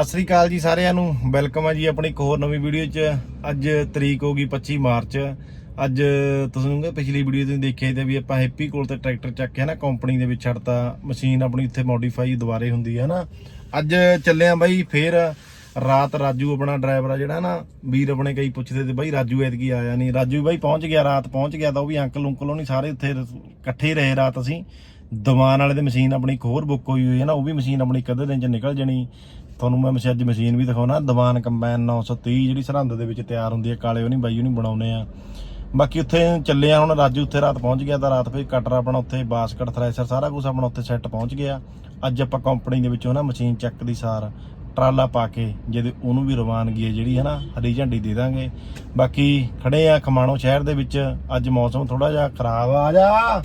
ਸਤਿ ਸ੍ਰੀ ਅਕਾਲ ਜੀ ਸਾਰਿਆਂ ਨੂੰ। ਵੈਲਕਮ ਹੈ ਜੀ ਆਪਣੀ ਇੱਕ ਹੋਰ ਨਵੀਂ ਵੀਡੀਓ 'ਚ। ਅੱਜ ਤਰੀਕ ਹੋ ਗਈ 25 ਮਾਰਚ। ਅੱਜ ਤੁਸੀਂ ਨੂੰ ਪਿਛਲੀ ਵੀਡੀਓ ਤੁਸੀਂ ਦੇਖਿਆ ਤੇ ਵੀ ਆਪਾਂ ਹੈਪੀ ਕੋਲ ਤੇ ਟਰੈਕਟਰ ਚੱਕ ਕੇ ਨਾ ਕੰਪਨੀ ਦੇ ਵਿੱਚ ਛੱਡਤਾ। ਮਸ਼ੀਨ ਆਪਣੀ ਉੱਥੇ ਮੋਡੀਫਾਈ ਦੁਬਾਰੇ ਹੁੰਦੀ ਹੈ ਨਾ। ਅੱਜ ਚੱਲਿਆ ਬਾਈ ਫੇਰ। ਰਾਤ ਰਾਜੂ ਆਪਣਾ ਡਰਾਈਵਰ ਆ ਜਿਹੜਾ ਨਾ, ਵੀਰ ਆਪਣੇ ਕਈ ਪੁੱਛਦੇ ਤੇ ਬਾਈ ਰਾਜੂ ਐਤਕੀ ਆਇਆ ਨਹੀਂ। ਰਾਜੂ ਬਾਈ ਪਹੁੰਚ ਗਿਆ, ਰਾਤ ਪਹੁੰਚ ਗਿਆ ਤਾਂ ਉਹ ਵੀ ਅੰਕਲ ਉਂਕਲ ਨਹੀਂ ਸਾਰੇ ਉੱਥੇ ਇਕੱਠੇ ਹੀ ਰਹੇ ਰਾਤ ਅਸੀਂ। ਦੀਵਾਨ ਵਾਲੇ ਦੀ ਮਸ਼ੀਨ ਆਪਣੀ ਇੱਕ ਹੋਰ ਬੁੱਕ ਹੋਈ ਹੋਈ ਹੈ ਨਾ, ਉਹ ਵੀ ਮਸ਼ੀਨ ਆਪਣੀ ਕਦੇ ਦਿਨ ਚ ਨਿਕਲ ਜਣੀ। ਤੁਹਾਨੂੰ ਮੈਂ ਮਸ਼ੀਨ ਅੱਜ ਮਸ਼ੀਨ ਵੀ ਦਿਖਾਉਣਾ, ਦੀਵਾਨ ਕੰਬਾਈਨ 930 ਜਿਹੜੀ ਸਰਹੰਦ ਦੇ ਵਿੱਚ ਤਿਆਰ ਹੁੰਦੀ ਹੈ, ਕਾਲੇ ਉਹ ਨਹੀਂ, ਬਾਈ ਉਹ ਨਹੀਂ ਬਣਾਉਨੇ ਆ। ਬਾਕੀ ਉੱਥੇ ਚੱਲੇ ਆ, ਹੁਣ ਰਾਜੂ ਉੱਥੇ ਰਾਤ ਪਹੁੰਚ ਗਿਆ ਤਾਂ ਰਾਤ ਫਿਰ ਕਟਰ ਆਪਣਾ ਉੱਥੇ, ਬਾਸਕਟ ਥ੍ਰੈਸ਼ਰ ਸਾਰਾ ਕੁਝ ਆਪਣਾ ਉੱਥੇ ਸੈੱਟ ਪਹੁੰਚ ਗਿਆ। ਅੱਜ ਆਪਾਂ ਕੰਪਨੀ ਦੇ ਵਿੱਚੋਂ ਨਾ ਮਸ਼ੀਨ ਚੱਕ ਦੀ ਸਾਰ, ਟਰਾਲਾ ਪਾ ਕੇ, ਜਿਹਦੇ ਉਹਨੂੰ ਵੀ ਰਵਾਨਗੀ ਹੈ ਜਿਹੜੀ ਹੈ ਨਾ ਹਰੀ ਝੰਡੀ ਦੇ ਦਾਂਗੇ। ਬਾਕੀ ਖੜੇ ਆ ਖਮਾਣੋ ਸ਼ਹਿਰ ਦੇ ਵਿੱਚ, ਅੱਜ ਮੌਸਮ ਥੋੜਾ ਜਿਹਾ ਖਰਾਬ ਆ ਜਾ!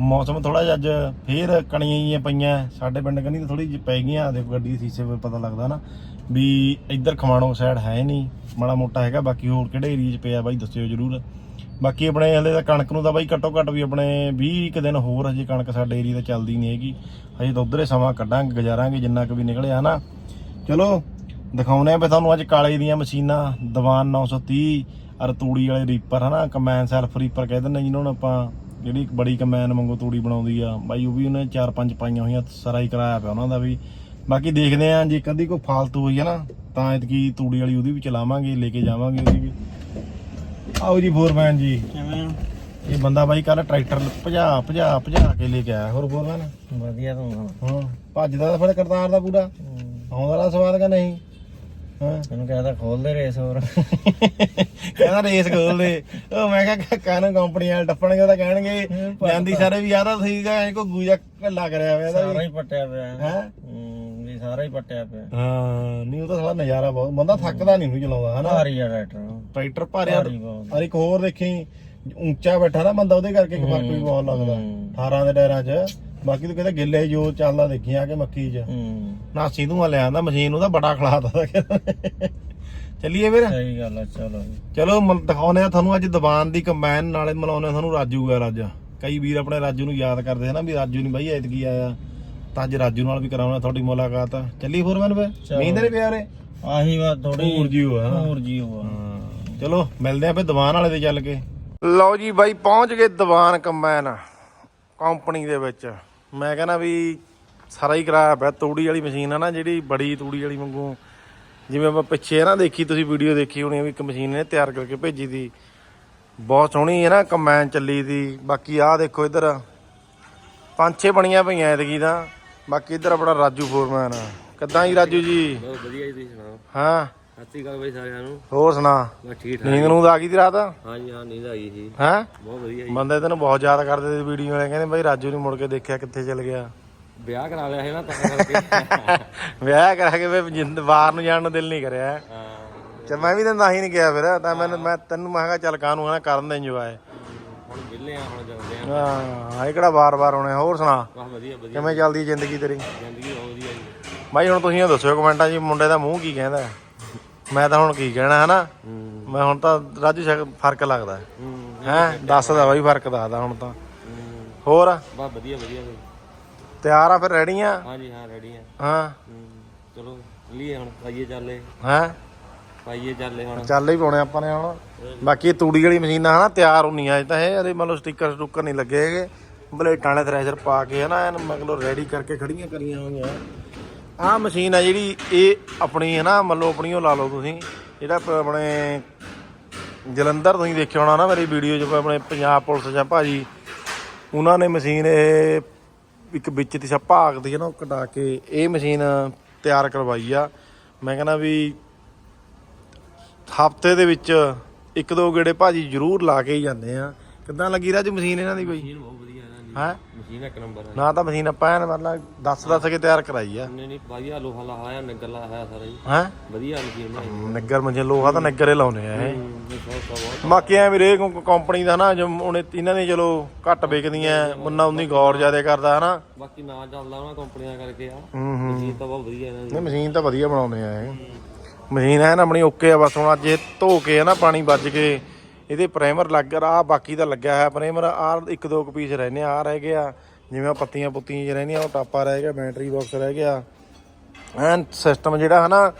ਮੌਸਮ ਥੋੜਾ ਜਿਹਾ ਅੱਜ ਫੇਰ ਕਣੀਆਂ ਹੀ ਪਈਆਂ। ਸਾਡੇ ਪਿੰਡ ਕੰਨੀ ਤਾਂ ਥੋੜੀ ਜਿਹੀ ਪੈ ਗਈਆਂ। ਦੇਖੋ ਗੱਡੀ ਦੇ ਸੀਸੇ 'ਤੇ ਪਤਾ ਲੱਗਦਾ ਨਾ ਵੀ ਇੱਧਰ ਖਮਾਣੋ ਸਾਈਡ ਹੈ ਨਹੀਂ। ਮਾੜਾ ਮੋਟਾ ਹੈਗਾ, ਬਾਕੀ ਹੋਰ ਕਿਹੜੇ ਏਰੀਆ 'ਚ ਪਿਆ ਬਾਈ ਦੱਸਿਓ ਜਰੂਰ। ਬਾਕੀ ਆਪਣੇ ਹਲੇ ਤਾਂ ਕਣਕ ਨੂੰ ਤਾਂ ਬਾਈ ਘੱਟੋ ਘੱਟ ਵੀ ਆਪਣੇ 20 ਕੁ ਦਿਨ ਹੋਰ ਹਜੇ ਕਣਕ ਸਾਡੇ ਏਰੀਆ ਤੇ ਚੱਲਦੀ ਨਹੀਂ ਹੈਗੀ। ਹਜੇ ਤਾਂ ਉਧਰੇ ਸਮਾਂ ਕੱਢਾਂਗੇ, ਗੁਜ਼ਾਰਾਂਗੇ ਜਿੰਨਾ ਕੁ ਵੀ ਨਿਕਲਿਆ ਨਾ ਚਲੋ ਦਿਖਾਉਨੇ ਆ ਵੀ ਤੁਹਾਨੂੰ ਅੱਜ ਕਾਲੇ ਦੀਆਂ ਮਸ਼ੀਨਾਂ, ਦੀਵਾਨ 930 ਅਰ ਤੂੜੀ ਵਾਲੇ ਰੀਪਰ ਹਨਾ ਕਮੈਨ ਸੈਲਫ ਰੀਪਰ ਕਹਿ ਦਿੰਦੇ ਜਿਹਨਾਂ ਨੂੰ ਆਪਾਂ ਜਿਹੜੀ ਇੱਕ ਬੜੀ ਕੰਬਾਈਨ ਵਾਂਗੂ ਤੂੜੀ ਬਣਾਉਂਦੀ ਆ ਬਾਈ ਉਹ ਵੀ ਉਹਨੇ ਚਾਰ ਪੰਜ ਪਾਈਆਂ ਹੋਈਆਂ ਸਾਰਾ ਹੀ ਕਰਾਇਆ ਪਿਆ ਉਹਨਾਂ ਦਾ ਵੀ। ਬਾਕੀ ਦੇਖਦੇ ਆ ਜੇ ਕਦੀ ਕੋਈ ਫਾਲਤੂ ਹੋਈ ਹੈ ਨਾ ਤਾਂ ਇਤਕੀ ਤੂੜੀ ਵਾਲੀ ਉਹਦੀ ਵੀ ਚਲਾਵਾਂਗੇ ਲੈ ਕੇ ਜਾਵਾਂਗੇ ਉਹਦੀ ਵੀ। ਆਓ ਜੀ ਫੋਰਮੈਨ ਜੀ। ਕਿਵੇਂ ਇਹ ਬੰਦਾ ਬਾਈ ਕੱਲ ਟਰੈਕਟਰ ਭਜਾ ਭਜਾ ਭਜਾ ਕੇ ਲੈ ਕੇ ਆਇਆ ਹੋਰ ਫੋਰਮੈਨ। ਵਧੀਆ ਤੂੰ ਹਾਂ ਭੱਜਦਾ ਤਾਂ ਫਿਰ ਕਰਤਾਰ ਦਾ ਪੂਰਾ। ਆਉਂਦਾ ਦਾ ਸਵਾਦ ਕਿ ਨਹੀਂ? ਤੈਨੂੰ ਕਹਿੰਦਾ ਖੋਲ ਦੇ ਰੇਸ ਹੋਰ। ਕਹਿੰਦਾ ਰੇਸ ਖੋਲ ਦੇ ਉਹ ਮੈਂ ਕਿਹਾ ਕਾਨੂੰ ਕੰਪਨੀ ਵਾਲੇ ਟੱਪਣਗੇ ਉਹ ਤਾਂ ਕਹਿਣਗੇ ਜਾਂਦੀ ਸਾਰੇ ਵੀ ਯਾਰ ਸਹੀ ਗਾ ਕੋ ਗੂਜਾ ਕੱਲਾ ਕਰਿਆ ਹੋਇਆ ਇਹਦਾ ਸਾਰਾ ਹੀ ਪੱਟਿਆ ਪਿਆ। ਹੈ? ਹੂੰ ਵੀ ਸਾਰਾ ਹੀ ਪੱਟਿਆ ਪਿਆ। ਹਾਂ ਨਹੀਂ ਉਹ ਤਾਂ ਸਾਲਾ ਨਜ਼ਾਰਾ ਬਹੁਤ ਬੰਦਾ ਥੱਕਦਾ ਨਹੀਂ ਉਹਨੂੰ ਚਲਾਉਂਦਾ ਹਨਾ? ਭਾਰੀ ਆ ਟਰੈਕਟਰ ਟਰੈਕਟਰ ਭਾਰਿਆ ਭਾਰੀ ਔਰ ਇੱਕ ਹੋਰ ਦੇਖੀ ਉੱਚਾ ਬੈਠਾ ਨਾ ਬੰਦਾ ਉਹਦੇ ਕਰਕੇ ਇੱਕ ਫ਼ਰਕ ਵੀ ਬਹੁਤ ਲੱਗਦਾ। ਹੂੰ। 18 ਦੇ ਟਾਇਰਾਂ 'ਚ। ਬਾਕੀ ਤੂੰ ਕਹਿੰਦਾ ਗਿੱਲੇ ਜੋ ਚੱਲਦਾ ਦੇਖੀ ਆ ਕੇ ਮੱਕੀ 'ਚ। ਹੂੰ। ਨਾਸੀ ਤੂੰ ਲੈ ਆਂਦਾ ਮਸ਼ੀਨ ਉਹਦਾ ਬੜਾ ਖਲਾਤਾ ਚੱਲੀਏ ਫਿਰ? ਸਹੀ ਗੱਲ ਆ ਚਲੋ ਜੀ। ਚਲੋ ਮ- ਦਿਖਾਉਂਦੇ ਆ ਤੁਹਾਨੂੰ ਅੱਜ ਦੀਵਾਨ ਦੀ ਕੰਬਾਈਨ ਨਾਲੇ ਮਿਲਾਉਂਦੇ ਆ ਤੁਹਾਨੂੰ ਰਾਜੂ ਗੱਲ ਅੱਜ। ਕਈ ਵੀਰ ਆਪਣੇ ਰਾਜੂ ਨੂੰ ਯਾਦ ਕਰਦੇ ਆ ਨਾ ਵੀ ਰਾਜੂ ਨਹੀਂ ਬਾਈ ਐਤਕੀ ਆਇਆ। ਤਾਂ ਅੱਜ ਰਾਜੂ ਨਾਲ ਵੀ ਕਰਾਉਣਾ ਤੁਹਾਡੀ ਮੁਲਾਕਾਤ। ਚੱਲੀ ਫੋਰਮੈਨ ਵੇ ਚਲੋ। ਨੀਂਦ ਨਹੀਂ ਪਿਆ ਰੇ ਆਹੀ ਬਾਤ ਥੋੜੀ ਹੋਰ ਜੀ ਹੋਆ। ਹੋਰ ਜੀ ਹੋਆ। ਹਾਂ, ਚਲੋ ਮਿਲਦੇ ਆ ਫੇ ਦੀਵਾਨ ਵਾਲੇ ਦੇ ਚੱਲ ਕੇ। ਲਓ ਜੀ ਬਾਈ ਪਹੁੰਚ ਗਏ ਦੀਵਾਨ ਕੰਬਾਈਨ ਕੰਪਨੀ ਦੇ ਵਿੱਚ। ਮੈਂ ਕਹਿੰਦਾ ਵੀ ਸਾਰਾ ਹੀ ਕਰਾਇਆ ਪਿਆ ਤੂੜੀ ਵਾਲੀ ਮਸ਼ੀਨ ਆ ਨਾ ਜਿਹੜੀ ਬੜੀ ਤੂੜੀ ਵਾਲੀ ਵਾਂਗੂ। ਜਿਵੇਂ ਆਪਾਂ ਪਿੱਛੇ ਨਾ ਦੇਖੀ ਤੁਸੀਂ ਵੀਡੀਓ ਦੇਖੀ ਹੋਣੀ ਆ ਵੀ ਇੱਕ ਮਸ਼ੀਨ ਨੇ ਤਿਆਰ ਕਰਕੇ ਭੇਜੀ ਦੀ। ਬਹੁਤ ਸੋਹਣੀ ਹੈ ਨਾ ਕੰਬਾਈਨ ਚੱਲੀ ਦੀ। ਬਾਕੀ ਆਹ ਦੇਖੋ ਇੱਧਰ ਪੰਜ ਛੇ ਬਣੀਆਂ ਪਈਆਂ ਐਤਕੀ ਤਾਂ। ਬਾਕੀ ਇੱਧਰ ਆਪਣਾ ਰਾਜੂ ਫੋਰਮੈਨ ਕਿੱਦਾਂ ਜੀ ਰਾਜੂ ਜੀ? ਬਹੁਤ ਵਧੀਆ ਜੀ ਤੁਸੀਂ ਸੁਣਾਓ? ਹਾਂ। ਸਤਿ ਸ਼੍ਰੀ ਅਕਾਲ ਬਾਈ ਸਾਰਿਆਂ ਨੂੰ। ਹੋਰ ਸੁਣਾ ਮੈਂ ਠੀਕ ਨੀਂਦ ਨੂੰ ਆ ਗਈ ਦੀ ਰਾਤ? ਹਾਂਜੀ ਹਾਂ ਨੀਂਦ ਆ ਗਈ ਸੀ ਹੈਂ? ਬਹੁਤ ਵਧੀਆ ਬੰਦੇ ਤੈਨੂੰ ਬਹੁਤ ਯਾਦ ਕਰਦੇ ਤੇ ਵੀਡੀਓ ਵਾਲੇ ਕਹਿੰਦੇ ਬਾਈ ਰਾਜੂ ਨੂੰ ਮੁੜ ਕੇ ਦੇਖਿਆ ਕਿੱਥੇ ਚਲ ਗਿਆ। ਵਿਆਹ ਕਰਾ ਲਿਆ ਸੀ ਨਾ ਤਾਂ ਕਰਕੇ। ਵਿਆਹ ਕਰਾ ਕੇ ਵੀ ਜਿੰਦ ਬਾਹਰ ਨੂੰ ਜਾਣ ਨੂੰ ਦਿਲ ਨਹੀਂ ਕਰਿਆ। ਹਾਂ। ਤੇ ਮੈਂ ਵੀ ਤਾਂ ਤਾਂ ਹੀ ਨਹੀਂ ਗਿਆ ਫਿਰ ਤਾਂ ਮੈਂ ਮੈਂ ਤੈਨੂੰ ਮੈਂ ਕਿਹਾ ਚੱਲ ਕਾਹਨੂੰ ਹਨਾ ਕਰਨ ਦੇ ਇੰਜੋਏ। ਹੁਣ ਵਿਹਲੇ ਆ ਹੁਣ ਜਾਂਦੇ ਆ। ਹਾਂ ਇਹ ਕਿਹੜਾ ਬਾਰ-ਬਾਰ ਆਉਣੇ ਹੋਰ ਸੁਣਾ। ਵਾਹ ਵਧੀਆ ਵਧੀਆ। ਕਿਵੇਂ ਚੱਲਦੀ ਜ਼ਿੰਦਗੀ ਤੇਰੀ? ਜ਼ਿੰਦਗੀ ਬਹੁਤ ਵਧੀਆ ਜੀ। ਬਾਈ ਹੁਣ ਤੁਸੀਂ ਇਹ ਦੱਸਿਓ ਕਮੈਂਟਾਂ 'ਚ ਮੁੰਡੇ ਦਾ ਮੂੰਹ ਕੀ ਕਹਿੰਦਾ? ਮੈਂ ਤਾਂ ਹੁਣ ਕੀ ਕਹਿਣਾ ਹਨਾ? ਮੈਂ ਹੁਣ ਤਾਂ ਰਾਜੂ ਸ਼ਕ ਫ਼ਰਕ ਲੱਗਦਾ। ਹੂੰ। ਹੈ? ਦੱਸਦਾ ਬਾਈ ਫ਼ਰਕ ਦੱਸਦਾ ਹੁਣ ਤਾਂ। ਹੋਰ? ਵਾਹ ਵਧੀਆ ਵਧੀਆ ਬਈ। ਤਿਆਰ ਆ ਫਿਰ ਰੈਡੀ ਆ? ਹਾਂਜੀ ਹਾਂ ਰੈਡੀ ਆ। ਹਾਂ। ਚਲੋ ਲਈਏ ਹੁਣ ਪਾਈਏ ਚੱਲੇ। ਹੈ? ਪਾਈਏ ਚੱਲੇ ਹੁਣ। ਚੱਲ ਹੀ ਪਾਉਣੇ ਆਪਾਂ ਨੇ ਹੁਣ। ਬਾਕੀ ਇਹ ਤੂੜੀ ਵਾਲੀ ਮਸ਼ੀਨਾਂ ਹਨਾ ਤਿਆਰ ਹੁੰਦੀਆਂ ਅਜੇ ਤਾਂ ਇਹ। ਅਰੇ ਮਤਲਬ ਸਟicker ਸਟੁੱਕਰ ਨਹੀਂ ਲੱਗੇ ਹੈਗੇ। ਬਲੇਟਾਂ ਵਾਲੇ ਥ੍ਰੈਸ਼ਰ ਪਾ ਕੇ ਹਨਾ ਐਨ ਮਤਲਬ ਰੈਡੀ ਕਰਕੇ ਖੜੀਆਂ ਕਰੀਆਂ ਹੋਈਆਂ। ਆਹ ਮਸ਼ੀਨ ਆ ਜਿਹੜੀ, ਇਹ ਆਪਣੀ ਹੈ ਨਾ ਮਤਲਬ ਆਪਣੀ ਉਹ ਲਾ ਲਓ ਤੁਸੀਂ। ਜਿਹੜਾ ਪ- ਆਪਣੇ ਜਲੰਧਰ ਤੁਸੀਂ ਦੇਖਿਆ ਹੋਣਾ ਨਾ ਮੇਰੀ ਵੀਡੀਓ 'ਚ, ਆਪਣੇ ਪੰਜਾਬ ਪੁਲਿਸ ਜਾਂ ਭਾਜੀ, ਉਹਨਾਂ ਨੇ ਮਸ਼ੀਨ ਇਹ ਇੱਕ ਵਿੱਚ ਦੀ ਸਾ ਭਾਗ ਦੀ ਹੈ ਨਾ, ਉਹ ਕਟਾ ਕੇ ਇਹ ਮਸ਼ੀਨ ਤਿਆਰ ਕਰਵਾਈ ਆ। ਮੈਂ ਕਹਿੰਦਾ ਵੀ ਹਫ਼ਤੇ ਦੇ ਵਿੱਚ ਇੱਕ ਦੋ ਗੇੜੇ ਭਾਜੀ ਜ਼ਰੂਰ ਲਾ ਕੇ ਹੀ ਜਾਂਦੇ ਆ। ਕਿੱਦਾਂ ਲੱਗੀ ਰਾਜ ਮਸ਼ੀਨ ਇਹਨਾਂ ਦੀ ਕੋਈ? ਬਹੁਤ ਵਧੀਆ ਇਹਨਾਂ ਹੈ? ਮਸ਼ੀਨ ਇੱਕ ਨੰਬਰ ਹੈ। ਨਾ ਤਾਂ ਮਸ਼ੀਨ ਆਪਾਂ ਐਨ ਮਤਲਬ ਦੱਸ ਦੱਸ ਕੇ ਤਿਆਰ ਕਰਾਈ ਆ। ਨਹੀਂ ਨਹੀਂ ਵਧੀਆ ਲੋਹਾ ਲਾਇਆ ਨਗਰ ਲਾਇਆ ਸਾਰਾ ਜੀ। ਹੈ? ਵਧੀਆ ਮਸ਼ੀਨ ਹੈ ਨਗਰ ਲੋਹਾ ਤਾਂ ਨਗਰ ਹੀ ਲਾਉਨੇ ਆ ਇਹ। ਬਾਕੀ ਐ ਵੀਰੇ ਕੰਪਨੀ ਦਾ ਨਾ ਜੋ ਉਹਨੇ ਇਹਨਾਂ ਨੇ ਚਲੋ ਘੱਟ ਵਿਕਦੀਆਂ ਮੁੰਨਾ ਉਨੀ ਗੌਰ ਜ਼ਿਆਦਾ ਕਰਦਾ ਹਨਾ। ਬਾਕੀ ਨਾ ਚੱਲਦਾ ਉਹਨਾਂ ਕੰਪਨੀਆਂ ਕਰਕੇ ਆ। ਹੂੰ ਹੂੰ। ਮਸ਼ੀਨ ਤਾਂ ਬਹੁਤ ਵਧੀਆ ਇਹਨਾਂ ਦੀ। ਨਹੀਂ ਮਸ਼ੀਨ ਤਾਂ ਵਧੀਆ ਬਣਾਉਂਦੇ ਆ ਇਹ। ਮਸ਼ੀਨ ਐ ਨਾ ਆਪਣੀ ਓਕੇ ਆ ਬਸ ਹੁਣ ਅੱਜ ਇਹ ਧੋ ਕੇ ਹੈ ਨਾ ਪਾਣੀ ਵੱਜ ਕੇ ਇਹਦੇ ਪ੍ਰਾਈਮਰ ਲੱਗ ਆ ਬਾਕੀ ਤਾਂ ਲੱਗਿਆ ਹੋਇਆ ਪ੍ਰਾਈਮਰ ਆ ਇੱਕ ਦੋ ਕੁ ਪੀਸ ਰਹਿੰਦੇ ਆ ਰਹਿ ਗਿਆ। ਜਿਵੇਂ ਪੱਤੀਆਂ ਪੁੱਤੀਆਂ ਜਿਹੀ ਰਹਿੰਦੀਆਂ, ਉਹ ਟਾਪਾ ਰਹਿ ਗਿਆ ਬੈਟਰੀ ਬਾਕਸ ਰਹਿ ਗਿਆ। ਐਨ ਸਿਸਟਮ ਜਿਹੜਾ ਹਨਾ,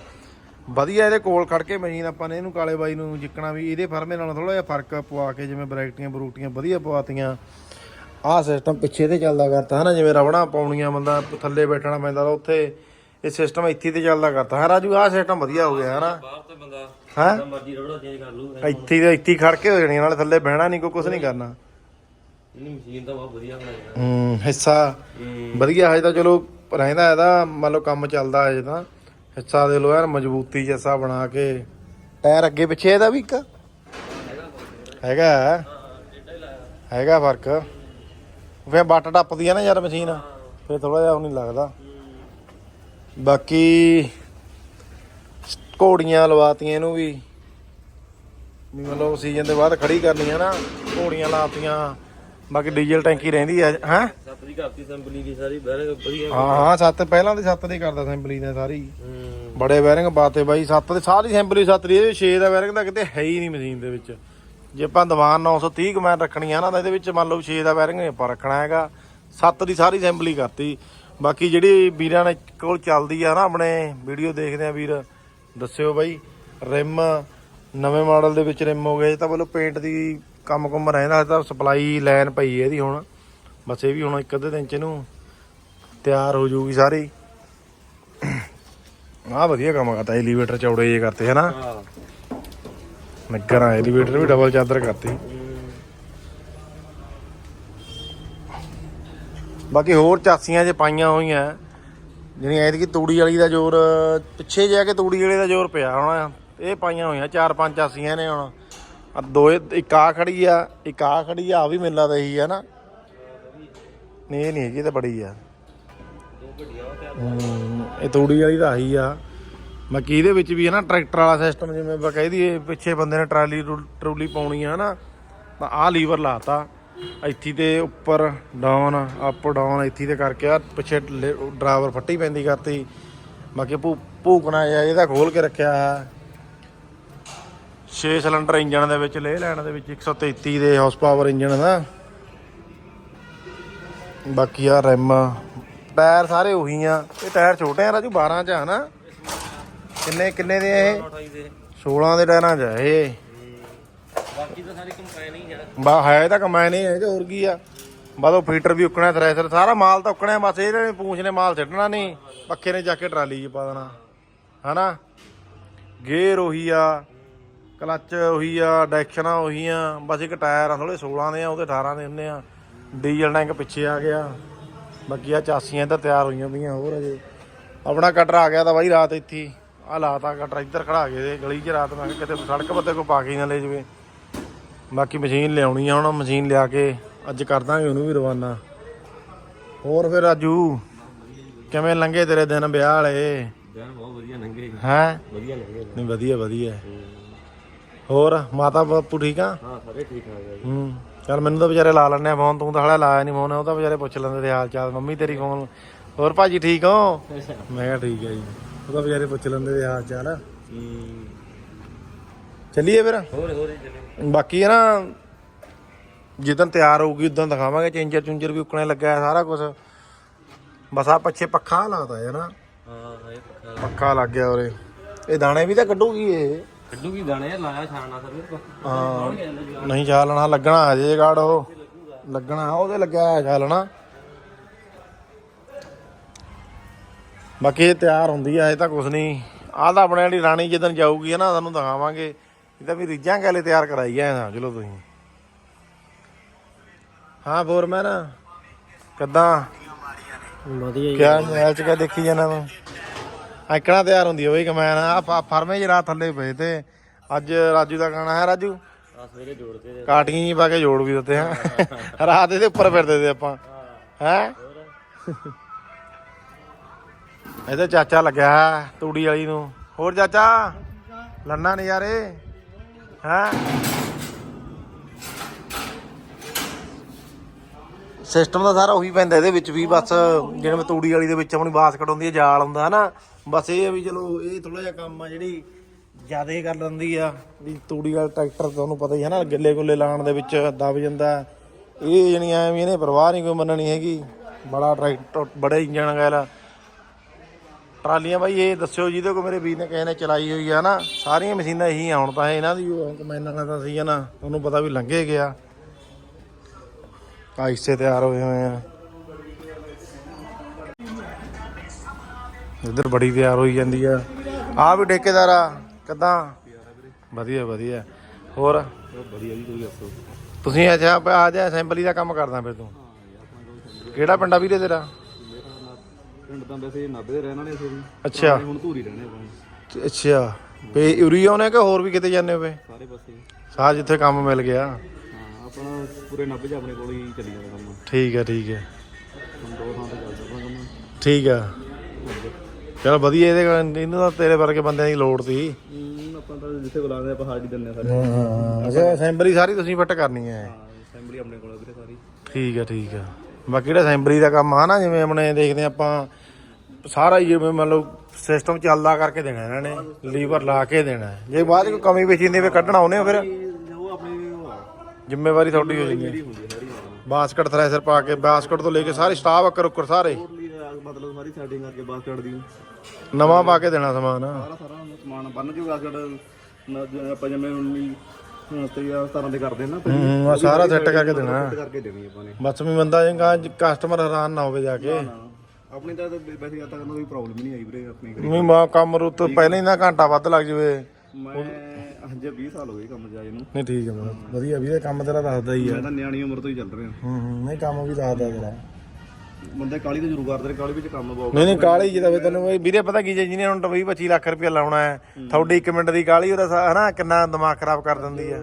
ਵਧੀਆ ਇਹਦੇ ਕੋਲ ਖੜ ਕੇ ਮਸ਼ੀਨ ਆਪਾਂ ਨੇ, ਇਹਨੂੰ ਕਾਲੇ ਬਾਈ ਨੂੰ ਜਿੱਕਣਾ ਵੀ, ਇਹਦੇ ਫਰਮੇ ਨਾਲੋਂ ਥੋੜਾ ਜਿਹਾ ਫ਼ਰਕ ਪਵਾ ਕੇ ਜਿਵੇਂ ਬਰੈਕਟੀਆਂ ਬਰੂਟੀਆਂ ਵਧੀਆ ਪਵਾਤੀਆਂ। ਆਹ ਸਿਸਟਮ ਪਿੱਛੇ ਤੇ ਚੱਲਦਾ ਕਰਤਾ ਹਨਾ, ਜਿਵੇਂ ਰਵਣਾ ਪਾਉਣੀਆਂ ਬੰਦਾ, ਥੱਲੇ ਬੈਠਣਾ ਪੈਂਦਾ ਤਾ ਉੱਥੇ, ਇਹ ਸਿਸਟਮ ਇੱਥੇ ਤੇ ਚੱਲਦਾ ਕਰਤਾ। ਹੈ ਰਾਜੂ, ਆਹ ਸਿਸਟਮ ਵਧੀਆ ਹੋ ਗਿਆ ਹਨਾ। ਬਾਹਰ ਤੇ ਬੰਦਾ ਹੈ? ਜਿੰਨਾ ਮਰਜ਼ੀ ਰੋੜਾ ਚੇਂਜ ਕਰ ਲੂ ਇੱਥੇ ਦੇ ਇੱਥੇ ਹੀ ਖੜ ਕੇ ਹੋ ਜਾਣੀ ਨਾਲੇ ਥੱਲੇ ਬਹਿਣਾ ਨਹੀਂ ਕੋਈ ਕੁਝ ਨਹੀਂ ਕਰਨਾ। ਇਹਨੀ ਮਸ਼ੀਨ ਤਾਂ ਬਹੁਤ ਵਧੀਆ ਬਣਾਈ ਹੂੰ ਹਿੱਸਾ ਹੂੰ। ਵਧੀਆ ਹਜੇ ਤਾਂ ਚਲੋ ਰਹਿੰਦਾ ਇਹਦਾ ਮੰਨ ਲਓ ਕੰਮ ਚੱਲਦਾ ਹਜੇ ਤਾਂ। ਹਿੱਸਾ ਦੇ ਲੋ ਯਾਰ ਮਜ਼ਬੂਤੀ ਜੈਸਾ ਬਣਾ ਕੇ। ਟਾਇਰ ਅੱਗੇ ਪਿੱਛੇ ਇਹਦਾ ਵੀ ਇੱਕ? ਹੈਗਾ ਹੈਗਾ ਫ਼ਰਕ। ਫੇ ਬੱਟ ਟੱਪਦੀ ਆ ਨਾ ਯਾਰ ਮਸ਼ੀਨ। ਫੇ ਥੋੜਾ ਜਿਹਾ ਉਹ ਨਹੀਂ ਲੱਗਦਾ। ਬਾਕੀ ਘੋੜੀਆਂ ਲਵਾਤੀਆਂ ਇਹਨੂੰ ਵੀ। ਵੀ ਮਤਲਬ ਸੀਜ਼ਨ ਦੇ ਬਾਅਦ ਖੜੀ ਕਰਨੀਆਂ ਨਾ ਘੋੜੀਆਂ ਲਾਤੀਆਂ। ਬਾਕੀ ਡੀਜ਼ਲ ਟੈਂਕੀ ਰਹਿੰਦੀ ਆ ਹੈ? ਸੱਤ ਦੀ ਕਰਤੀ ਦੀ ਸਾਰੀ ਬਹਿਰੇ ਵਧੀਆ। ਹਾਂ ਹਾਂ ਸੱਤ ਪਹਿਲਾਂ ਦੇ ਸੱਤ ਦੇ ਕਰਦਾ ਅਸੈਂਬਲੀ ਨੇ ਸਾਰੀ। ਹੂੰ। ਬੜੇ ਬੈਰਿੰਗ ਪਾਤੇ ਬਾਈ ਸੱਤ ਦੇ ਸਾਰੀ ਅਸੈਂਬਲੀ ਸੱਤ ਦੀ ਇਹ 6 ਦਾ ਬੈਰਿੰਗ ਤਾਂ ਕਿਤੇ ਹੈ ਹੀ ਨਹੀਂ ਮਸ਼ੀਨ ਦੇ ਵਿੱਚ। ਜੇ ਆਪਾਂ ਦੀਵਾਨ 930 ਕਮੈਨ ਰੱਖਣੀ ਆ ਨਾ ਤਾਂ ਇਹਦੇ ਵਿੱਚ ਮੰਨ ਲਓ 6 ਦਾ ਬੈਰਿੰਗ ਆਪਾਂ ਰੱਖਣਾ ਹੈਗਾ। ਸੱਤ ਦੀ ਸਾਰੀ ਅਸੈਂਬਲੀ ਕਰਤੀ। ਬਾਕੀ ਜਿਹੜੀ ਵੀਰਾਂ ਨੇ ਕੋਲ ਚੱਲਦੀ ਆ ਨਾ ਆਪਣੇ ਵੀਡੀਓ ਦੇਖਦੇ ਆ ਵੀਰ ਦੱਸਿਓ ਬਾਈ, ਰਿਮ ਨਵੇਂ ਮਾਡਲ ਦੇ ਵਿੱਚ ਰਿਮ ਹੋ ਗਏ ਤਾਂ ਬੋਲੋ ਪੇਂਟ ਦੀ ਕੰਮ ਕੁੰਮ ਰਹਿੰਦਾ ਤਾਂ ਸਪਲਾਈ ਲਾਈਨ ਪਈ ਹੈ ਇਹਦੀ ਹੁਣ। ਬਸ ਇਹ ਵੀ ਹੁਣ ਇੱਕ ਅੱਧੇ ਦਿਨ ਚ ਇਹਨੂੰ ਤਿਆਰ ਹੋ ਜਾਊਗੀ ਸਾਰੀ। ਆਹ ਵਧੀਆ ਕੰਮ ਕਰਤਾ ਐਲੀਵੇਟਰ ਚੌੜੇ ਜੇ ਕਰਤੇ, ਹਨਾ? ਹਾਂ ਐਲੀਵੇਟਰ ਵੀ ਡਬਲ ਚਾਦਰ ਕਰਤੀ। ਬਾਕੀ ਹੋਰ ਚਾਸੀਆਂ ਜੇ ਪਾਈਆਂ ਹੋਈਆਂ ਜਿਹੜੀ ਐਤਕੀ ਤੂੜੀ ਵਾਲੀ ਦਾ ਜ਼ੋਰ, ਪਿੱਛੇ ਜਾ ਕੇ ਤੂੜੀ ਵਾਲੇ ਦਾ ਜ਼ੋਰ ਪਿਆ ਹੁਣ ਇਹ ਪਾਈਆਂ ਹੋਈਆਂ, ਚਾਰ ਪੰਜ ਚਾਸੀਆਂ ਨੇ ਹੁਣ। ਆ ਦੋ ਇੱਕ ਆ ਖੜੀ ਆ, ਇੱਕ ਆ ਖੜੀ ਆ ਆ ਵੀ ਮੇਲਾ ਦਾ ਹੀ ਆ ਨਾ। ਨਹੀਂ, ਇਹ ਨਹੀਂ ਹੈਗੀ, ਇਹ ਤਾਂ ਬੜੀ ਆ। ਇਹ ਤੂੜੀ ਵਾਲੀ ਤਾਂ ਆਹੀ ਆ। ਬਾਕੀ ਇਹਦੇ ਵਿੱਚ ਵੀ ਹੈ ਨਾ ਟਰੈਕਟਰ ਵਾਲਾ ਸਿਸਟਮ ਜਿਵੇਂ ਆਪਾਂ ਕਹਿ ਦਈਏ, ਪਿੱਛੇ ਬੰਦੇ ਨੇ ਟਰਾਲੀ, ਟਰੂ- ਟਰੂਲੀ ਪਾਉਣੀ ਆ ਨਾ ਤਾਂ ਆਹ ਲੀਵਰ ਲਾਤਾ। ਇੱਥੇ ਤੇ ਉੱਪਰ ਡਾਊਨ ਅਪ ਡਾਊਨ ਇੱਥੇ ਤੇ ਕਰਕੇ ਆ, ਪਿੱਛੇ ਡਰਾਈਵਰ ਫੱਟੀ ਪੈਂਦੀ ਕਰਤੀ। ਬਾਕੀ ਭੂਕਣਾ ਜਿਹਾ ਇਹਦਾ ਖੋਲ ਕੇ ਰੱਖਿਆ ਹੈ 6 ਸਿਲੰਡਰ ਇੰਜਨ ਦੇ ਵਿੱਚ, ਲੈ ਲੈਣ ਦੇ ਵਿੱਚ 133 ਦੇ ਹਾਰਸ ਪਾਵਰ ਇੰਜਨ ਦਾ। ਬਾਕੀ ਆ ਰਿਮ, ਟਾਇਰ ਸਾਰੇ ਉਹੀ ਆ। ਇਹ ਟਾਇਰ ਛੋਟੇ ਆ ਰਾਜੂ 12 ਚ ਆ ਨਾ ਕਿੰਨੇ ਕਿੰਨੇ ਦੇ ਆ ਇਹ? 28 ਦੇ 16 ਦੇ ਟਾਇਰਾਂ ਚ ਆ ਇਹ। ਬਾਕੀ ਤਾਂ ਸਾਰੀ ਕੰਪਾਈਨ ਹੀ ਆ। ਬਾ ਹੈ ਤਾਂ ਕਮਾਇ ਨਹੀਂ ਹੈ ਤੇ ਹੋਰ ਕੀ ਆ। ਬਸ ਉਹ ਫੀਟਰ ਵੀ ਉੱਕਣਾ ਥ੍ਰੈਸ਼ਰ ਸਾਰਾ ਮਾਲ ਤਾਂ ਉੱਕਣਾ ਬਸ ਇਹਦੇ ਨੇ ਪੂੰਛ ਨੇ ਮਾਲ ਸਿੱਟਣਾ ਨਹੀਂ। ਪੱਖੇ ਨੇ ਜਾ ਕੇ ਟਰਾਲੀ 'ਚ ਪਾ ਦੇਣਾ। ਹਨਾ? ਗੇਅਰ ਉਹੀ ਆ, ਕਲੱਚ ਉਹੀ ਆ ਡੈਕਸ਼ਨਾਂ ਉਹੀ ਆ, ਬਸ ਇੱਕ ਟਾਇਰ ਆ ਥੋੜੇ 16 ਦੇ ਆ, ਉਹਦੇ 18 ਦੇ ਹੁੰਦੇ ਆ। ਡੀਜ਼ਲ ਟੈਂਕ ਪਿੱਛੇ ਆ ਗਿਆ। ਬਾਕੀ ਆ ਚਾਸੀਆਂ ਇੱਧਰ ਤਿਆਰ ਹੋਈਆਂ ਪਈਆਂ, ਹੋਰ ਅਜੇ। ਆਪਣਾ ਕਟਰ ਆ ਗਿਆ ਤਾਂ ਬਾਈ ਰਾਤ ਇੱਥੇ ਆ ਲਾਤਾ ਕਟਰ, ਇੱਧਰ ਖੜਾ ਕੇ ਗਲੀ 'ਚ ਰਾਤ ਮੈਂ ਕਿਤੇ ਸੜਕ ਬੱਤੇ ਕੋ ਪਾ ਕੇ ਨਾ ਲੈ ਜਵੇ। ਬਾਕੀ ਮਸ਼ੀਨ ਲਿਆਉਣੀ ਆ ਹੁਣ ਮਸ਼ੀਨ ਲਿਆ ਕੇ ਅੱਜ ਕਰ ਦਾਂਗੇ ਉਹਨੂੰ ਵੀ ਰਵਾਨਾ। ਹੋਰ ਫਿਰ ਰਾਜੂ ਕਿਵੇਂ ਲੰਘੇ ਤੇਰੇ ਦਿਨ ਵਿਆਹ ਵਾਲੇ? ਦਿਨ ਬਹੁਤ ਵਧੀਆ ਲੰਘੇ। ਹੈ? ਵਧੀਆ ਲੰਘੇ ਨਹੀਂ ਵਧੀਆ ਵਧੀਆ। ਹੋਰ ਮਾਤਾ ਬਾਪੂ ਠੀਕ ਆ? ਹਾਂ ਸਾਰੇ ਠੀਕ ਠਾਕ ਆ ਜੀ। ਹੂੰ ਚੱਲ ਮੈਨੂੰ ਤਾਂ ਵਿਚਾਰੇ ਲਾ ਲੈਣੇ ਆ ਫੋਨ ਤੂੰ ਤਾਂ ਹਲੇ ਲਾਇਆ ਨਹੀਂ ਫੋਨ ਉਹ ਤਾਂ ਵਿਚਾਰੇ ਪੁੱਛ ਲੈਂਦੇ ਤੇ ਹਾਲ ਚਾਲ। ਮੰਮੀ ਤੇਰੀ ਫੋਨ ਹੋਰ ਭਾਜੀ ਠੀਕ ਹੋ? ਮੈਂ ਕਿਹਾ ਠੀਕ ਹੈ ਜੀ। ਉਹ ਤਾਂ ਵਿਚਾਰੇ ਪੁੱਛ ਲੈਂਦੇ ਤੇ ਹਾਲ ਚਾਲ। ਹੂੰ। ਚੱਲੀਏ ਫਿਰ? ਹੋਰ ਹੋਰ ਹੀ ਚੱਲੇ ਬਾਕੀ ਹੈ ਨਾ ਜਿੱਦਣ ਤਿਆਰ ਹੋਊਗੀ ਉਦੋਂ ਦਿਖਾਵਾਂਗੇ ਚੇਂਜਰ ਚੁੰਜਰ ਵੀ ਉੱਕਣੇ ਲੱਗਾ ਸਾਰਾ ਕੁਝ ਬਸ ਆ ਪਿੱਛੇ ਪੱਖਾ ਲਾਤਾ ਹੈ ਨਾ। ਹਾਂ ਇਹ ਪੱਕਾ ਪੱਖਾ ਲੱਗ ਗਿਆ ਉਰੇ। ਇਹ ਦਾਣੇ ਵੀ ਤਾਂ ਕੱਢੂਗੀ ਇਹ? ਕੱਢੂ ਕੀ ਦਾਣੇ ਲਾਇਆ ਛਾਣਾ ਸਰ। ਹਾਂ ਨਹੀਂ ਚਾਲਣਾ ਲੱਗਣਾ ਹਜੇ ਗਾੜ ਉਹ। ਲੱਗਣਾ ਉਹਦੇ ਲੱਗਿਆ ਹੈ ਚਾਲਣਾ ਬਾਕੀ ਇਹ ਤਿਆਰ ਹੁੰਦੀ ਆ ਇਹ ਤਾਂ ਕੁਝ ਨਹੀਂ। ਆਹ ਤਾਂ ਆਪਣੇ ਵਾਲੀ ਰਾਣੀ ਜਦੋਂ ਜਾਊਗੀ ਨਾ ਤੁਹਾਨੂੰ ਦਿਖਾਵਾਂਗੇ। ਇਹ ਤਾਂ ਵੀ ਰੀਜਾਂ ਗਾਲੇ ਤਿਆਰ ਕਰਾਈ ਆ ਸਮਝ ਲਓ ਤੁਸੀਂ। ਹਾਂ ਫੋਰਮੈਨ ਕਿੱਦਾਂ? ਵਧੀਆ ਕਿਆ ਮੋਬਾਈਲ ਚ ਕਿਆ ਦੇਖੀ ਜਾਣਾ ਤੂੰ? ਐਕਣਾ ਤਿਆਰ ਹੁੰਦੀ ਹੋਈ ਕਮੈਨ। ਆ ਫਰਮੇ ਰਾਤ ਥੱਲੇ ਪਏ ਤੇ। ਅੱਜ ਰਾਜੂ ਦਾ ਗਾਣਾ ਹੈ ਰਾਜੂ? ਸਵੇਰੇ ਜੋੜਦੇ ਨੇ ਕਾਟੀਆਂ ਜੀ ਪਾ ਕੇ ਜੋੜ ਵੀ ਦਿੱਤੇ ਹਾਂ। ਰਾਤ ਇਹਦੇ ਉੱਪਰ ਫਿਰਦੇ ਤੇ ਆਪਾਂ। ਹੈ? ਇਹਦੇ ਚਾਚਾ ਲੱਗਿਆ ਤੂੜੀ ਵਾਲੀ ਨੂੰ। ਹੋਰ ਚਾਚਾ? ਲੰਨਾ ਨਜ਼ਾਰੇ। ਹੈ। ਸਿਸਟਮ ਦਾ ਸਾਰਾ ਉਹੀ ਪੈਂਦਾ ਇਹਦੇ ਵਿੱਚ ਵੀ ਬਸ ਜਿਵੇਂ ਤੂੜੀ ਵਾਲੀ ਦੇ ਵਿੱਚ ਆਪਣੀ ਬਾਸਕਟ ਹੁੰਦੀ ਹੈ ਜਾਲ ਹੁੰਦਾ ਹਨਾ। ਬਸ ਇਹ ਆ ਵੀ ਚਲੋ, ਇਹ ਥੋੜਾ ਜਿਹਾ ਕੰਮ ਆ ਜਿਹੜੀ ਜ਼ਿਆਦਾ ਕਰ ਲੈਂਦੀ ਆ, ਵੀ ਤੂੜੀ ਵਾਲਾ ਟਰੈਕਟਰ ਤੁਹਾਨੂੰ ਪਤਾ ਹੀ ਹੈ ਨਾ ਗਿੱਲੇ ਗੁੱਲੇ ਲਾਉਣ ਦੇ ਵਿੱਚ ਦਬ ਜਾਂਦਾ। ਇਹ ਜਣੀ ਐ ਵੀ ਇਹਨੇ ਪਰਵਾਹ ਨਹੀਂ ਕੋਈ ਮੰਨਣੀ ਹੈਗੀ। ਬੜਾ ਟਰੈਕਟਰ, ਬੜੇ ਇੰਜਣ ਗੈਲਾ ਟਰਾਲੀਆਂ ਬਾਈ ਇਹ ਦੱਸਿਓ ਜਿਹਦੇ ਕੋ ਮੇਰੇ ਵੀਰ ਨੇ ਕਿਸੇ ਨੇ ਚਲਾਈ ਹੋਈ ਆ ਨਾ ਸਾਰੀਆਂ ਮਸ਼ੀਨਾਂ ਇਹੀ ਆ ਹੁਣ ਤਾਂ ਇਹ ਇਹਨਾਂ ਦੀ ਉਹ ਕਮੈਨ ਵਾਲਾ ਤਾਂ ਸੀ ਨਾ ਤੁਹਾਨੂੰ ਪਤਾ ਵੀ ਲੰਘੇ ਗਿਆ। ਆ ਹਿੱਸੇ ਤਿਆਰ ਹੋਏ ਹੋਏ ਆ। ਇੱਧਰ ਬੜੀ ਤਿਆਰ ਹੋਈ ਜਾਂਦੀ ਆ। ਆ ਵੀ ਠੇਕੇਦਾਰ ਆ ਕਿੱਦਾਂ? ਵਧੀਆ ਵਧੀਆ। ਹੋਰ? ਵਧੀਆ ਜੀ ਤੁਸੀਂ ਦੱਸੋ? ਤੁਸੀਂ ਅੱਛਾ ਆ ਜਾ ਅਸੈਂਬਲੀ ਦਾ ਕੰਮ ਕਰਦਾ ਫਿਰ ਤੂੰ। ਕਿਹੜਾ ਪਿੰਡਾ ਵੀਰੇ ਤੇਰਾ? ਪਿੰਡ ਤਾਂ ਵੈਸੇ ਨਾਭੇ ਦੇ ਰਹਿਣ ਵਾਲੇ ਅਸੀਂ। ਵੀ। ਅੱਛਾ ਹੁਣ ਧੂਰੀ ਰਹਿਣੇ ਆਪਾਂ ਅੱਛਾ। ਪੇ ਯੂਰੀ ਆਉਣੇ ਕਿ ਹੋਰ ਵੀ ਕਿਤੇ ਜਾਂਦੇ ਹੋਵੇ? ਸਾਰੇ ਪਾਸੇ। ਸਾਹ ਜਿੱਥੇ ਕੰਮ ਮਿਲ ਗਿਆ। ਹਾਂ ਆਪਣਾ ਪੂਰੇ ਨਾਭੇ 'ਚ ਆਪਣੇ ਕੋਲ ਹੀ ਚੱਲੀ ਜਾਂਦਾ ਕੰਮ। ਠੀਕ ਹੈ ਠੀਕ ਹੈ ਹੁਣ ਦੋ ਥਾਂ ਤੇ ਚੱਲਦਾ ਆਪਣਾ ਕੰਮ। ਠੀਕ ਆ। ਚਲ ਵਧੀਆ ਇਹਦੇ ਕਾਰਨ- ਇਹਨੂੰ ਤਾਂ ਤੇਰੇ ਵਰਗੇ ਬੰਦਿਆਂ ਦੀ ਲੋੜ ਸੀ। ਹੂੰ, ਆਪਾਂ ਤਾਂ ਜਿੱਥੇ ਬੁਲਾਉਂਦੇ ਆਪਾਂ ਹਾਰਡੀ ਦਿੰਦੇ ਆ ਸਾਰੇ। ਹਾਂ ਅੱਛਾ ਅਸੈਂਬਲੀ ਸਾਰੀ ਤੁਸੀਂ ਫਿੱਟ ਕਰਨੀ ਹੈ ਹਾਂ ਅਸੈਂਬਲੀ ਆਪਣੇ ਕੋਲ ਆ ਵੀਰੇ ਸਾਰੀ। ਠੀਕ ਠੀਕ ਹੈ ਬਾਕੀ ਜਿਹੜਾ ਅਸੈਂਬਲੀ ਦਾ ਕੰਮ ਆ ਨਾ ਜਿਵੇਂ ਆਪਣੇ ਦੇਖਦੇ ਆਪਾਂ ਸਾਰਾ ਹੀ ਜਿਵੇਂ ਮੰਨ ਸਿਸਟਮ ਚੱਲਦਾ ਕਰਕੇ ਦੇਣਾ ਇਹਨਾਂ ਨੇ ਲੀਵਰ ਲਾ ਕੇ ਦੇਣਾ ਹੈ। ਜੇ ਬਾਅਦ 'ਚ ਕੋਈ ਕਮੀ ਪੇਸ਼ੀ ਹੁੰਦੀ ਫਿਰ ਕੱਢਣਾ ਉਹਨੇ ਫਿਰ। ਉਹ ਆਪਣੀ ਉਹ ਆ ਜ਼ਿੰਮੇਵਾਰੀ ਤੁਹਾਡੀ ਹੋ ਜਾਂਦੀ ਹੈ। ਹੁੰਦੀ ਹੈ ਸਾਰੀ ਹਾਂ ਬਾਸਕਟ ਥ੍ਰੈਸ਼ਰ ਪਾ ਕੇ ਬਾਸਕਟ ਤੋਂ ਲੈ ਕੇ ਸਾਰੇ ਸਟਾਫ ਅੱਕਰ ਉੱਕਰ ਸਾਰੇ। ਟੋਟਲੀ ਮਤਲਬ ਸਾਰੀ ਸੈਟਿੰਗ ਕਰਕੇ ਬਾਸ ਕੱਢ ਦੀ ਨਵਾਂ ਪਾ ਕੇ ਦੇਣਾ ਸਮਾਨ। ਸਾਰਾ ਸਾਰਾ ਸਮਾਨ ਬੰਨ ਕੇ ਬਾਸ ਕੱਢ ਆਪਾਂ ਜਿਵੇਂ 19 ਤੇ 17 ਦੇ ਕਰਦੇ ਨਾ ਹੂੰ ਆ ਸਾਰਾ ਸੈੱਟ ਕਰਕੇ ਦੇਣਾ। ਫਿੱਟ ਕਰਕੇ ਦੇਣੀ ਆਪਾਂ ਨੇ ਬਸ ਵੀ ਬੰਦਾ jenga ਕਸਟਮਰ ਹੈਰਾਨ ਨਾ ਹੋਵੇ ਜਾ ਕੇ। ਹਾਂ ਆਪਣੀ ਤਾਂ ਵੈਸੇ ਅੱਜ ਤੱਕ ਕੋਈ ਪ੍ਰੋਬਲਮ ਨਹੀਂ ਆਈ ਵੀਰੇ ਆਪਣੀ। ਨਹੀਂ ਮਾ ਕੰਮ ਰੁੱਤ ਪਹਿਲਾਂ ਹੀ ਨਾ ਘੰਟਾ ਵੱਧ ਲੱਗ ਜਵੇ। ਮੈਂ ਅੱਜ 20 ਸਾਲ ਹੋ ਗਏ ਕੰਮ ਜਾਏ ਨੂੰ। ਨਹੀਂ ਠੀਕ ਹੈ ਮਤਲਬ ਵਧੀਆ ਵੀਰੇ ਕੰਮ ਤੇਰਾ ਦੱਸਦਾ ਹੀ ਆ। ਮੈਂ ਤਾਂ ਨਿਆਣੀ ਉਮਰ ਤੋਂ ਹੀ ਚੱਲ ਰਿਹਾ। ਹੂੰ ਹੂੰ ਨਹੀਂ ਕੰਮ ਵੀ ਦੱਸਦਾ ਤੇਰਾ। ਬੰਦੇ ਕਾਲੀ ਤੋਂ ਜ਼ਰੂਰ ਕਰਦੇ ਨੇ ਕਾਲੀ ਵਿੱਚ ਕੰਮ ਬਹੁਤ ਨਹੀਂ ਨਹੀਂ ਕਾਲੀ ਜਿਹਦਾ ਵੀ ਤੈਨੂੰ ਵੀਰੇ ਪਤਾ ਕੀ ਜੇ ਜਿਹਨੇ ਹੁਣ 20 25 ਲੱਖ ਰੁਪਏ ਲਾਉਣਾ ਹੈ ਤੁਹਾਡੀ 1 ਮਿੰਟ ਦੀ ਕਾਲੀ ਉਹਦਾ ਹਨਾ ਕਿੰਨਾ ਦਿਮਾਗ ਖਰਾਬ ਕਰ ਦਿੰਦੀ ਆ।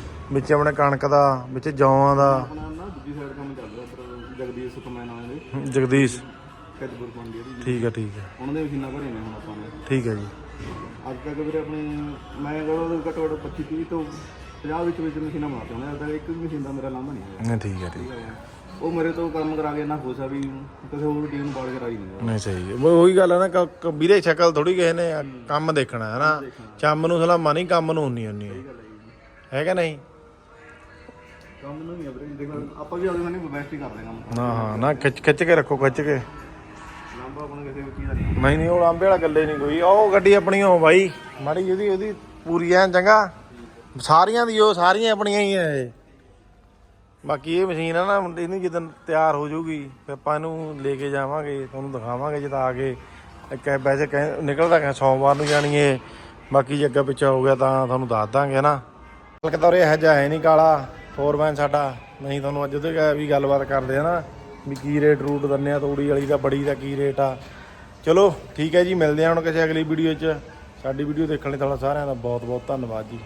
ਵਿੱਚ ਆਪਣੇ ਕਣਕ ਦਾ ਵਿੱਚ ਜੌਆਂ ਦਾ। ਆਪਣਾ ਨਾ ਦੂਜੀ ਸਾਈਡ ਕੰਮ ਚੱਲ ਰਿਹਾ ਉੱਧਰ ਜਗਦੀਸ਼ ਸੁਖਮੈਨ ਵਾਲੇ ਦੇ। ਜਗਦੀਸ਼। ਕਦਪੁਰ ਪੰਡੀ ਦੀ ਠੀਕ ਹੈ ਠੀਕ ਹੈ ਉਹਨਾਂ ਦੇ ਮਸ਼ੀਨਾਂ ਭਰੀਆਂ ਨੇ ਹੁਣ ਆਪਾਂ ਨੇ। ਠੀਕ ਹੈ ਜੀ। ਅੱਜ ਤੱਕ ਵੀਰੇ ਆਪਣੇ ਮੈਂ ਜਦੋਂ ਘੱਟੋ ਘੱਟ 25 30 ਤੋਂ 50 ਵਿੱਚ ਵਿੱਚ ਮਸ਼ੀਨਾਂ ਬਣਾਤੇ ਉਹਨੇ ਅੱਜ ਤੱਕ ਇੱਕ ਵੀ ਮਸ਼ੀਨ ਦਾ ਮੇਰਾ ਲਾਂਭਾ ਨਹੀਂ ਹੋਇਆ। ਨਹੀਂ ਠੀਕ ਹੈ ਠੀਕ ਹੈ। ਉਹ ਮੇਰੇ ਤੋਂ ਕੰਮ ਕਰਾ ਕੇ ਨਾ ਖੁਸ਼ ਆ ਵੀ ਕਿਸੇ ਹੋਰ ਟੀਮ ਨੂੰ ਬਾੜ ਕੇ ਰਾਜੀ ਨਹੀਂ। ਨਹੀਂ ਸਹੀ ਹੈ ਉਹ ਉਹੀ ਗੱਲ ਹੈ ਨਾ ਵੀਰੇ ਸ਼ਕਲ ਥੋੜੀ ਕਿਸੇ ਨੇ ਕੰਮ ਦੇਖਣਾ ਹੈ ਨਾ। ਚੰਮ ਨੂੰ ਸਲਾਮਾ ਨਹੀਂ ਕੰਮ ਨੂੰ ਹੁੰਨੀ ਹੁੰਨੀ ਹੈ ਹੈ ਕਿ ਨਹੀਂ? ਕੰਮ ਨੂੰ ਨਹੀਂ ਆ ਵੀਰੇ। ਦੇਖ ਲਓ, ਆਪਾਂ ਵੀ ਆਪਦੇ ਨਾਲ ਬੈਸਟ ਹੀ ਕਰਦੇ ਕੰਮ ਨਾ। ਹਾਂ ਨਾ ਖਿੱਚ ਖਿੱਚ ਕੇ ਰੱਖੋ ਖਿੱਚ ਕੇ। ਲਾਂਭਾ ਆਪਣਾ ਕਿਸੇ ਵੀ ਚੀਜ਼ ਦਾ ਨਹੀਂ। ਨਹੀਂ ਨਹੀਂ ਉਹ ਲਾਂਬੇ ਵਾਲਾ ਗੱਲੇ ਨਹੀਂ ਕੋਈ। ਉਹ ਗੱਡੀ ਆਪਣੀ ਹੋ ਬਾਈ ਮਾੜੀ ਉਹਦੀ ਉਹਦੀ ਪੂਰੀ ਐਨ ਚੰਗਾ। ਸਾਰੀਆਂ ਦੀ ਉਹ ਸਾਰੀਆਂ ਆਪਣੀਆਂ ਹੀ ਐ ਇਹ। ਬਾਕੀ ਇਹ ਮਸ਼ੀਨ ਆ ਨਾ ਇਹਨੂੰ ਜਦੋਂ ਤਿਆਰ ਹੋ ਜਾਊਗੀ ਫਿਰ ਆਪਾਂ ਇਹਨੂੰ ਲੈ ਕੇ ਜਾਵਾਂਗੇ ਤੁਹਾਨੂੰ ਦਿਖਾਵਾਂਗੇ ਜਦ ਆ ਕੇ ਇੱਕ ਵੈਸੇ ਕਹਿ- ਨਿਕਲਦਾ ਕਿ ਸੋਮਵਾਰ ਨੂੰ ਜਾਣੀ ਏ। ਬਾਕੀ ਜੇ ਅੱਗਾ ਪਿੱਛਾ ਹੋ ਗਿਆ ਤਾਂ ਤੁਹਾਨੂੰ ਦੱਸ ਦਾਂਗੇ ਨਾ। ਕਲਕਤੌਰੇ ਇਹ ਜਿਹਾ ਹੈ ਨਹੀਂ ਕਾਲਾ। ਫੋਰਮੈਨ ਸਾਡਾ ਨਹੀਂ ਤੁਹਾਨੂੰ ਅੱਜ ਉਹਦੇ ਵੀ ਗੱਲਬਾਤ ਕਰਦੇ ਆ ਨਾ, ਵੀ ਕੀ ਰੇਟ ਰੂਟ ਦਿੰਨੇ ਆ, ਤੂੜੀ ਵਾਲੀ ਦਾ, ਬੜੀ ਦਾ ਕੀ ਰੇਟ ਆ। ਚਲੋ, ਠੀਕ ਹੈ ਜੀ, ਮਿਲਦੇ ਆ ਹੁਣ ਕਿਸੇ ਅਗਲੀ ਵੀਡੀਓ 'ਚ। ਸਾਡੀ ਵੀਡੀਓ ਦੇਖਣ ਲਈ ਤੁਹਾਡਾ ਸਾਰਿਆਂ ਦਾ ਬਹੁਤ ਬਹੁਤ ਧੰਨਵਾਦ ਜੀ।